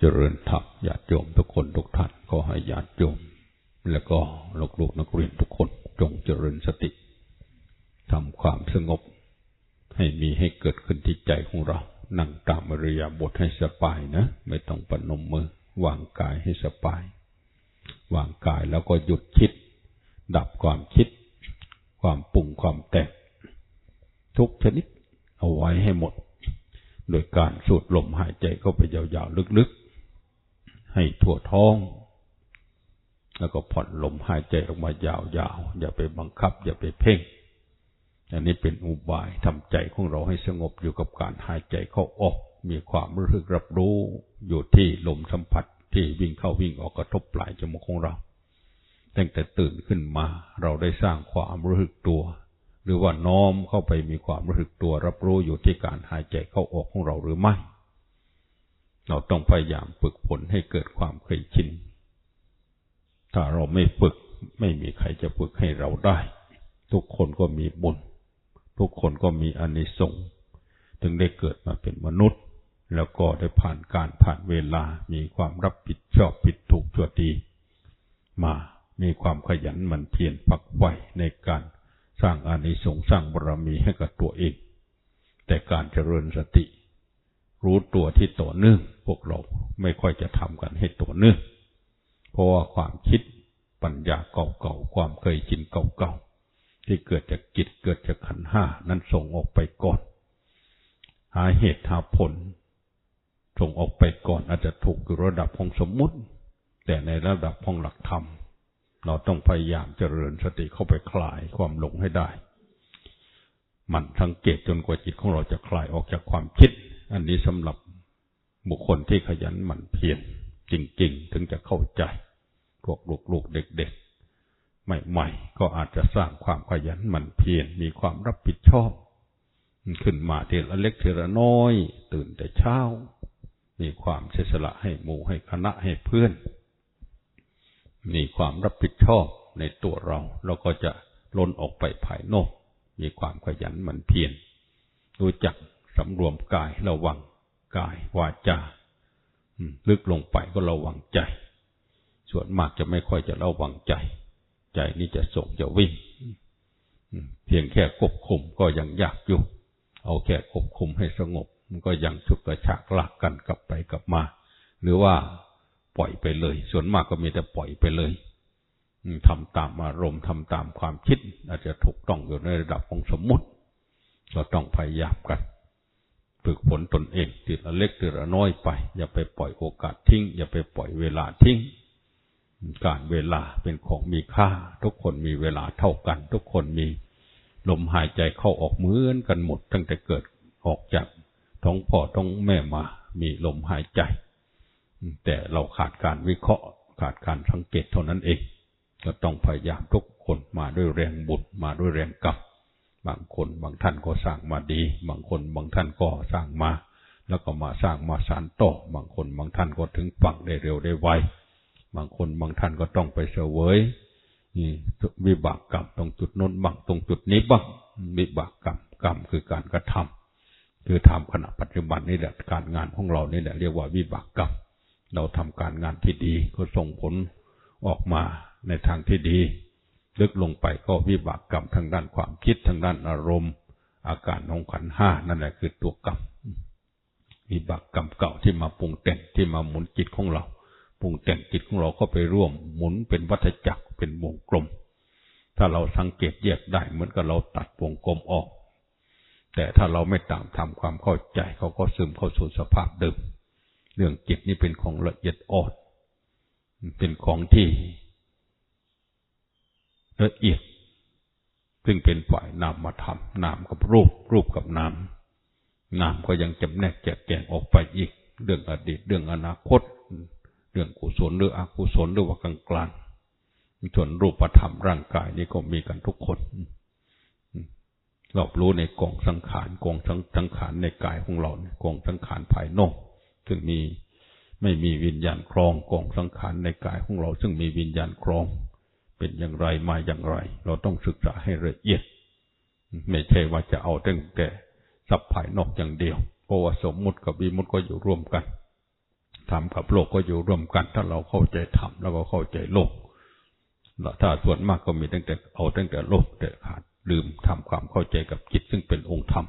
เจริญธรรมญาติโยมทุกคนทุกท่านขอให้ญาติโยม แล้วก็ลูกๆนักเรียนทุกคนจงเจริญสติทำความสงบ ให้มีให้เกิดขึ้นที่ใจของเรา นั่งตามอริยบทให้สบายนะ ไม่ต้องปนมมือ วางกายให้สบาย วางกายแล้วก็หยุดคิด ดับความคิด ความปุ่งความแตกทุกชนิดเอาไว้ให้หมด โดยการสูดลมหายใจเข้าไปยาวๆ ลึกๆ ให้ทั่วท้อง แล้วก็ผ่อนลมหายใจออกมายาวๆ อย่าไปบังคับ อย่าไปเพ่ง อันนี้เป็นอุบายทำใจของเราให้สงบอยู่กับการหายใจเข้าออก มีความรู้สึกรับรู้อยู่ที่ลมสัมผัสที่วิ่งเข้าวิ่งออกกระทบปลายจมูกของเรา ตั้งแต่ตื่นขึ้นมาเราได้สร้างความรู้สึกตัว หรือว่าน้อมเข้าไปมีความรู้สึกตัว รับรู้อยู่ที่การหายใจเข้าออกของเราหรือไม่ เราต้องพยายามฝึกฝนให้เกิดความเคยชิน ถ้าเราไม่ฝึกไม่มีใครจะฝึกให้เราได้ ทุกคนก็มีบุญ ทุกคนก็มีอานิสงส์ถึงได้เกิดมาเป็นมนุษย์ แล้วก็ได้ผ่านการผ่านเวลา มีความรับผิดชอบผิดถูกชั่วดี มามีความขยันหมั่นเพียรฝักใฝ่ในการสร้างอานิสงส์สร้างบารมีให้กับตัวเอง แต่การเจริญสติ รู้ตัวที่ต่อเนื่องพวกเราไม่ค่อยจะทำกันให้ต่อเนื่องเพราะว่าความคิดปัญญาเก่าๆความเคยชินเก่าๆที่เกิดจากจิตเกิดจากขันห้านั้นส่งออกไปก่อน หาเหตุหาผล ส่งออกไปก่อนอาจจะถูกอยู่ระดับของสมมุติ แต่ในระดับของหลักธรรม เราต้องพยายามเจริญสติเข้าไปคลายความหลงให้ได้ มันสังเกตจนกว่าจิตของเราจะคลายออกจากความคิด อันนี้สำหรับบุคคลที่ขยันหมั่นเพียรจริง ๆ ถึงจะเข้าใจ พวกลูกๆเด็ก ๆ ใหม่ ๆ ก็อาจจะสร้างความขยันหมั่นเพียรมีความรับผิดชอบ ขึ้นมาทีละเล็กทีละน้อย ตื่นแต่เช้า มีความเสียสละให้หมู่ให้คณะให้เพื่อน มีความรับผิดชอบในตัวเราเราก็จะล้นออกไปภายนอก มีความขยันหมั่นเพียรรู้จัก สำรวมกายระวังกายวาจาลึกลงไปก็ระวังใจ ส่วนมากจะไม่ค่อยจะระวังใจ ใจนี่จะส่งจะวิ่งเพียงแค่ควบคุมก็ยังยากอยู่ เอาแค่ควบคุมให้สงบ มันก็ยังฉุกกระชากลากกันกลับไปกลับมา หรือว่าปล่อยไปเลย ส่วนมากก็มีแต่ปล่อยไปเลยทำตามอารมณ์ทำตามความคิด อาจจะถูกต้องอยู่ในระดับของสมมติ เราต้องพยายามกัน ฝึกฝนตนเองทีละเล็กทีละน้อยไป อย่าไปปล่อยโอกาสทิ้ง อย่าไปปล่อยเวลาทิ้ง การเวลาเป็นของมีค่า ทุกคนมีเวลาเท่ากัน ทุกคนมีลมหายใจเข้าออกเหมือนกันหมด ตั้งแต่เกิดออกจากท้องพ่อท้องแม่มา มีลมหายใจ แต่เราขาดการวิเคราะห์ ขาดการสังเกตเท่านั้นเองก็ต้องพยายามทุกคนมาด้วยแรงบุญมาด้วยแรงกรรม บางคนบางท่านก็สร้างมาดี บางคนบางท่านก็สร้างมา แล้วก็มาสร้างมาสานต่อบางคนบางท่านก็ถึงฝั่งได้เร็วได้ไวบางคนบางท่านก็ต้องไปเสวยนี่วิบากกรรมตรงจุดน้นบ้างตรงจุดนี้บ้างวิบากกรรมกรรมคือการกระทำคือทำขณะปัจจุบันนี่แหละการงานของเรานี่แหละเรียกว่าวิบากกรรมเราทำการงานที่ดีก็ส่งผลออกมาในทางที่ดี ลึกลงไปก็วิบากกรรมทางด้านความคิดทางด้านอารมณ์ อาการของขันห้านั่นแหละคือตัวกรรมวิบากกรรมเก่าที่มาปรุงแต่งที่มาหมุนจิตของเราปรุงแต่งจิตของเราก็ไปร่วมหมุนเป็นวัฏจักรเป็นวงกลม ถ้าเราสังเกตแยกได้เหมือนกับเราตัดวงกลมออก แต่ถ้าเราไม่ตามทำความเข้าใจเขาก็ซึมเข้าสู่สภาพเดิม เรื่องจิตนี่เป็นของละเอียดอ่อนเป็นของที่ ละเอียด ซึ่งเป็นฝ่ายนามมาทำนามกับรูป รูปกับนามนามก็ยังจำแนกแจกแจงออกไปอีก เรื่องอดีต เรื่องอนาคต เรื่องกุศลหรืออกุศลหรือว่ากลางกลางส่วนรูปธรรมร่างกายนี่ก็มีกันทุกคนรอบรู้ในกองสังขารกองสังขารในกายของเรากองสังขารภายนอก ซึ่งมีไม่มีวิญญาณครองกองสังขารในกายของเรา ซึ่งมีวิญญาณครอง เป็นอย่างไรมาอย่างไร เราต้องศึกษาให้ละเอียด ไม่ใช่ว่าจะเอาตั้งแต่สับภายนอกอย่างเดียวเพราะว่าสมมุติกับวิมุติก็อยู่ร่วมกันธรรมกับโลกก็อยู่ร่วมกัน ถ้าเราเข้าใจธรรมแล้วก็เข้าใจโลกถ้าส่วนมากก็มีตั้งแต่เอาตั้งแต่โลกแต่ขาดลืมทำความเข้าใจกับจิตซึ่งเป็นองค์ธรรม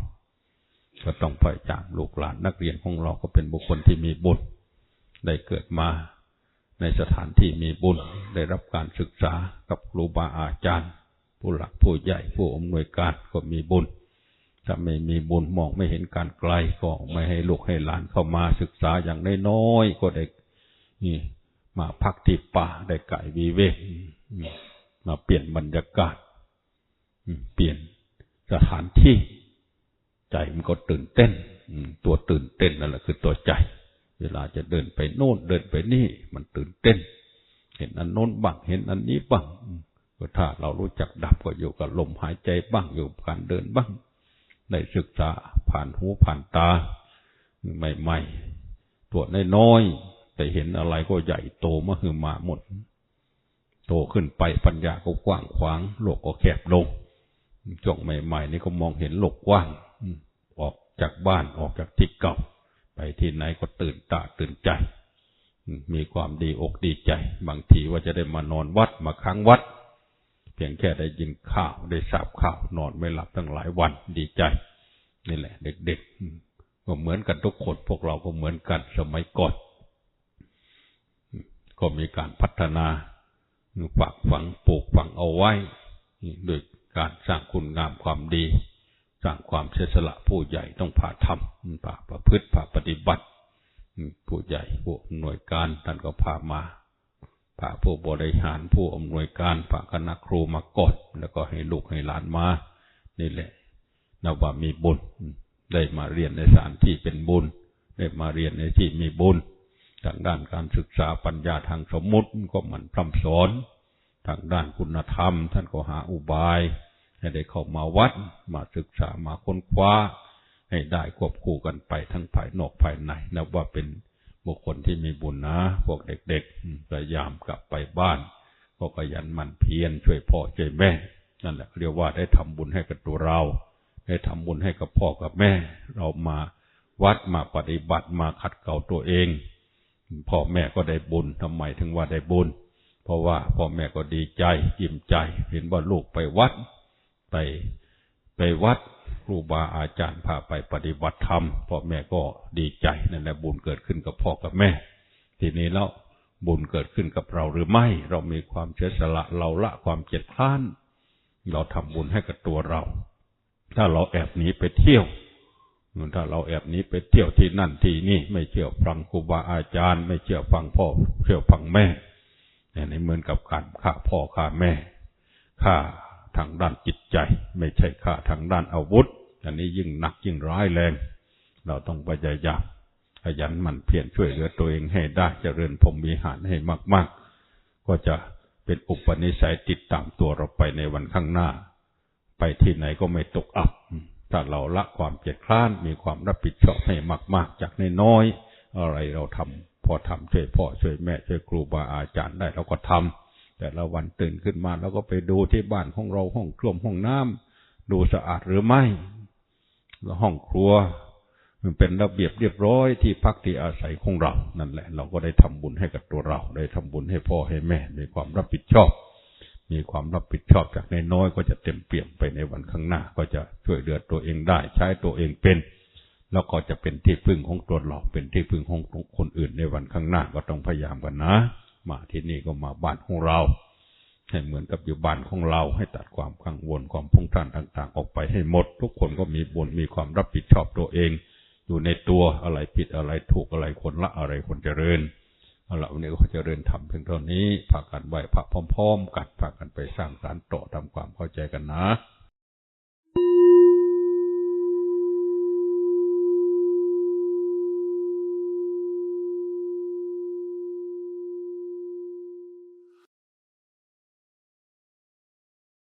ก็ต้องพยายามลูกหลานนักเรียนของเราก็เป็นบุคคลที่มีบุญได้เกิดมา ในสถานที่มีบุญได้รับการศึกษากับครูบาอาจารย์ ผู้หลักผู้ใหญ่ผู้อำนวยการก็มีบุญ ถ้าไม่มีบุญมองไม่เห็นการไกลก็ไม่ให้ลูกให้หลานเข้ามาศึกษาอย่างน้อยๆก็ได้นี่มาพักที่ป่าได้ไก่วีเวกมาเปลี่ยนบรรยากาศเปลี่ยนสถานที่ ใจมันก็ตื่นเต้นตัวตื่นเต้นนั่นแหละคือตัวใจ เวลาจะเดินไปโน่นเดินไปนี่ มันตื่นเต้น เห็นอันโน้นบ้างเห็นอันนี้บ้างก็ถ้าเรารู้จักดับก็อยู่กับลมหายใจบ้างอยู่การเดินบ้างได้ศึกษาผ่านหูผ่านตา ใหม่ๆตัวน้อยๆแต่เห็นอะไรก็ใหญ่โตมาคือมาหมด โตขึ้นไปปัญญาก็กว้างขวาง โลกก็แคบลงจ่องใหม่ ๆ นี่ก็มองเห็นโลกกว้างออกจากบ้านออกจากที่เก่า ไปที่ไหนก็ตื่นตาตื่นใจ มีความดีอกดีใจ บางทีว่าจะได้มานอนวัดมาค้างวัด เพียงแค่ได้ยินข่าวได้ทราบข่าวนอนไม่หลับตั้งหลายวันดีใจ นี่แหละ เด็กๆก็เหมือนกันทุกคนพวกเราก็เหมือนกันสมัยก่อนก็มีการพัฒนาฝากฝังปลูกฝังเอาไว้โดยการสร้างคุณงามความดี สร้างความเสียสละผู้ใหญ่ต้องผ่าทำผ่าประพฤติผ่าปฏิบัติ ผู้ใหญ่ผู้หน่วยการท่านก็พามาพาผู้บริหารผู้อำนวยการพาคณะครูมากดแล้วก็ให้ลูกให้หลานมา นี่แหละนับว่ามีบุญ ได้มาเรียนในสถานที่เป็นบุญ ได้มาเรียนในที่มีบุญ ทางด้านการศึกษาปัญญาทางสมมุติก็มันพร่ำสอน ทางด้านคุณธรรม ท่านก็หาอุบาย ให้ได้เข้ามาวัด มาศึกษามาค้นคว้า ให้ได้ควบคู่กันไปทั้งภายนอกภายในนับว่าเป็นบุคคลที่มีบุญนะ พวกเด็กๆพยายามกลับไปบ้านก็ขยันหมั่นเพียรช่วยพ่อช่วยแม่ นั่นแหละเรียกว่าได้ทำบุญให้กับตัวเรา ได้ทำบุญให้กับพ่อกับแม่ เรามาวัดมาปฏิบัติมาขัดเกลาตัวเองพ่อแม่ก็ได้บุญทำไมถึงว่าได้บุญ เพราะว่าพ่อแม่ก็ดีใจยิ้มใจ เห็นว่าลูกไปวัด ไปไปวัดครูบาอาจารย์พาไปปฏิบัติธรรมพ่อแม่ก็ดีใจนั่นแหละบุญเกิดขึ้นกับพ่อกับแม่ ทีนี้แล้วบุญเกิดขึ้นกับเราหรือไม่ เรามีความเฉสละเราละความเจ็ดคลาน เราทำบุญให้กับตัวเรา ถ้าเราแอบหนีไปเที่ยวถ้าเราแอบหนีไปเที่ยวที่นั่นที่นี่ไม่เชื่อฟังครูบาอาจารย์ ไม่เชื่อฟังพ่อเชื่อฟังแม่เนี่ยเหมือนกับการฆ่าพ่อฆ่าแม่ฆ่า ทางด้านจิตใจ ไม่ใช่ฆ่าทางด้านอาวุธ อันนี้ยิ่งหนักยิ่งร้ายแรง เราต้องพยายามขยันหมั่นเพียรช่วยเหลือตัวเองให้ได้จเจริญพรมีหารให้มาก ๆ ก็จะเป็นอุปนิสัยติดตามตัวเราไปในวันข้างหน้า ไปที่ไหนก็ไม่ตกอับถ้าเราละความเจ็ดคล้านมีความรับผิดชอบให้มาก ๆ จากน้อยๆอะไรเราทำพอทำช่วยพ่อช่วยแม่ช่วยครูบาอาจารย์ได้เราก็ทำ แต่ละวันตื่นขึ้นมาเราก็ไปดูที่บ้านของเราห้องครัวห้องน้ำดูสะอาดหรือไม่แล้วห้องครัว มันเป็นระเบียบเรียบร้อยที่พักที่อาศัยของเรา นั่นแหละ เราก็ได้ทำบุญให้กับตัวเรา ได้ทำบุญให้พ่อให้แม่มีความรับผิดชอบ มีความรับผิดชอบจากในน้อยก็จะเต็มเปี่ยมไปในวันข้างหน้า ก็จะช่วยเหลือตัวเองได้ ใช้ตัวเองเป็นแล้วก็จะเป็นที่พึ่งของตัวเราเป็นที่พึ่งของคนอื่นในวันข้างหน้าก็ต้องพยายามกันนะ มาที่นี่ก็มาบ้านของเรา ให้เหมือนกับอยู่บ้านของเรา ให้ตัดความกังวลความพุ่งท่านต่าง ๆ ออกไปให้หมด ทุกคนก็มีบุญมีความรับผิดชอบตัวเอง อยู่ในตัวอะไรผิดอะไรถูกอะไรคนละอะไรคนเจริญเอาละวันนี้ก็เจริญทำเพียงเท่านี้พากันไหวพระพร้อม ๆ กันพากันไปสร้างสารต่อทำความเข้าใจกันนะ